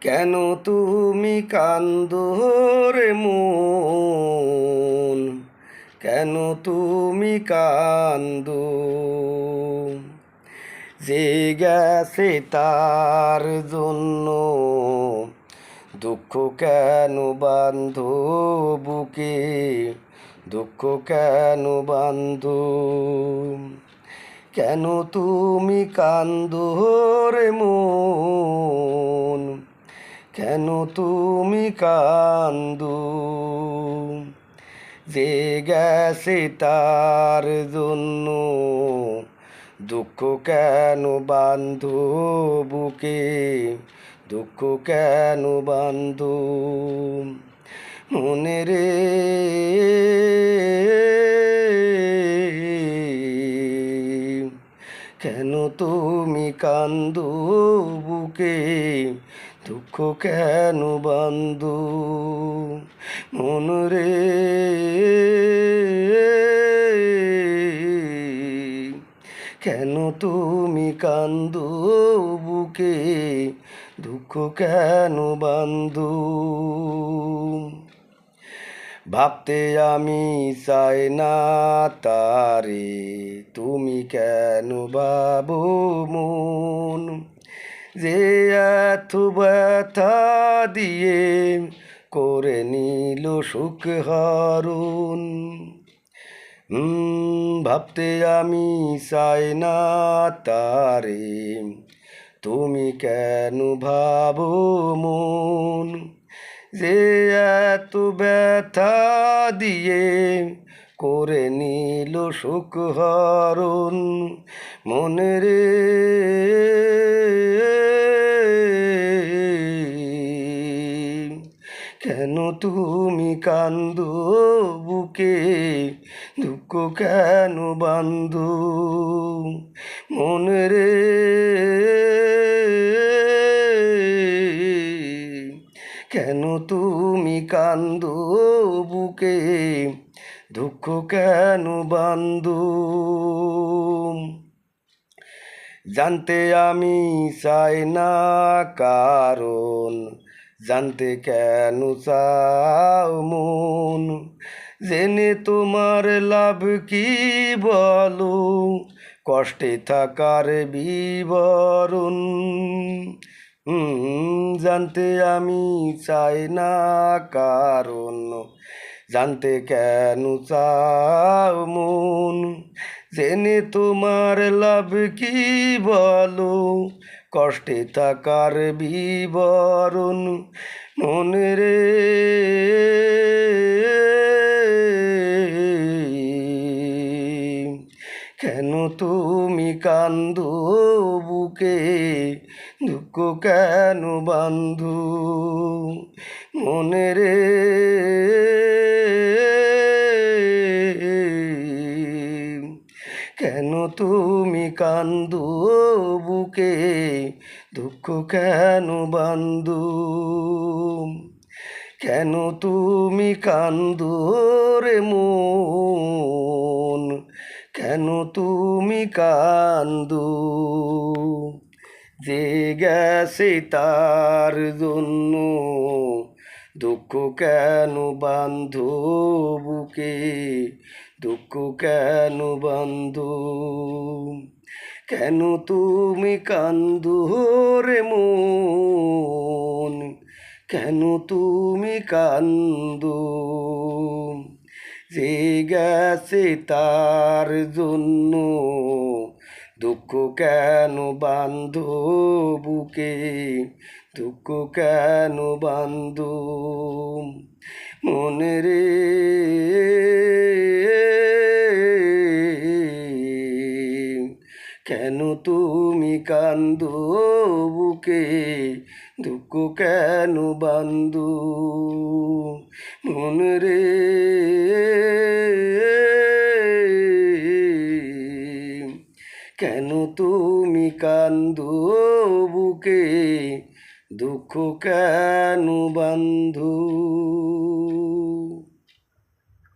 কেন তুমি কান্দো রে মন? কেন তুমি কান্দ? যে গেছে তার জন্য দুঃখ কেন বান্ধ বুকে? দুঃখ কেন বান্ধ? কেন তুমি কান্দো রে মন? কেন তুমি কান্দু? যে গেছে তার জন্য দুঃখ কেন বান্ধ বুকে? দুঃখ কেন বান্ধ? মনে রে কেন তুমি কান্দো বুকে? দুঃখ কেন বান্ধ? মন রে। কেন তুমি কান্দু বুকে? দুঃখ কেন বান্ধ? ভাবতে আমি চাই না তারে। তুমি কেন বাবু মন? যে ব্যথা দিয়ে করে নিল সুখ হুম, ভাবতে আমি চাই না তারে তুমি কেন ভাবো মন? যে এত ব্যথা দিয়ে করে নিল সুখ হরণ মনে কেন তুমি কান্দো বুকে? দুঃখ কেন বান্ধ? মনে রে। কেন তুমি কান্দো বুকে? দুঃখ কেন বান্ধ? জানতে আমি চাই না কারণ জানতে কেন মন? জেনে তোমার লাভ কি বলো? কষ্টে থাকার বিবরণ। জানতে আমি চাই না কারণ। জানতে কেন চাও মন? জেনে তোমার লাভ কি বলো? কষ্টে থাকার বিবরণ মনে রে। কেন তুমি কান্দো বুকে? দুঃখ কেন বান্ধু মনে রে? তুমি কান্দু বুকে, দুঃখ কেন বান্ধু কেন তুমি কান্দো রে মন? কেন তুমি কান্দু? যে গেছে তার জন্য দুঃখ কেন বান্ধ বুকে? দুঃখ কেন বন্ধু? কেন তুমি কান্দু রে মন? কেন তুমি কান্দু? যে গেছে তার জন্য দুঃখ কেন বান্ধ বুকে? দুঃখ কেন বান্ধ মনে রে? কেন তুমি কান্দো বুকে? দুঃখ কেন বান্ধু মন রে? কান্দো বুকে দুঃখ কেন বান্ধু?